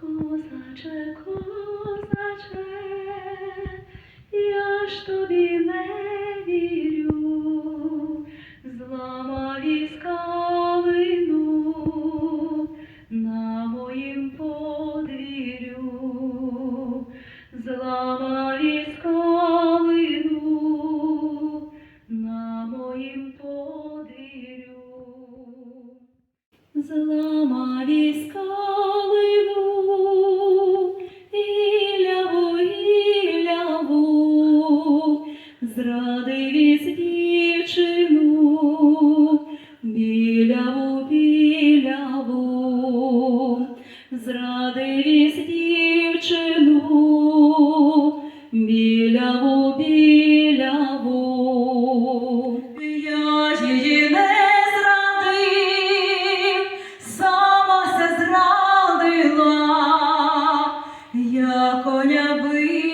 Козаче, козаче, я ж тобі не вірю, зламав із калину на моїм подвір'ю, зламав із калину на моїм подвір'ю. Зламав із зрадив дівчину, біляву, біляву. Я не зрадив, сама се я коня виводив,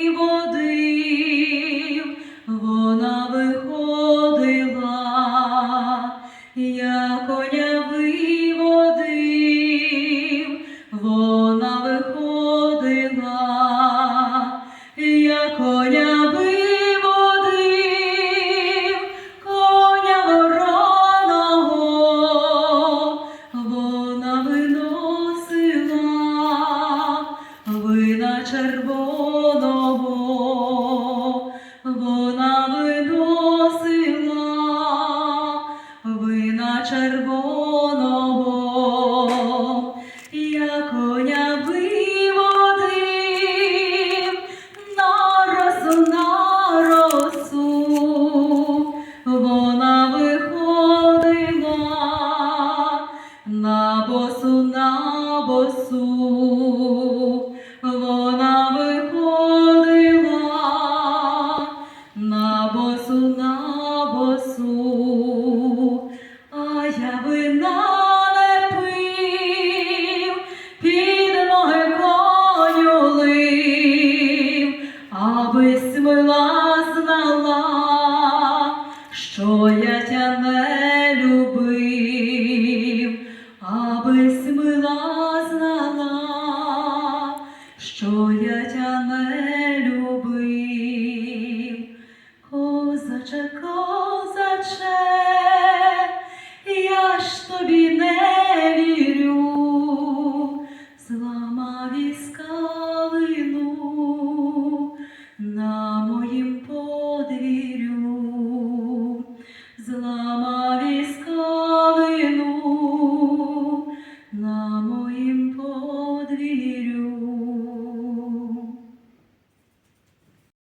вина червоного, вона виносила, вина червоного, я коня виводив на росу, босу на босу, а я вина не пив, під ноги коню лив, аби смила знала, що я тя не любив, аби смила знала, що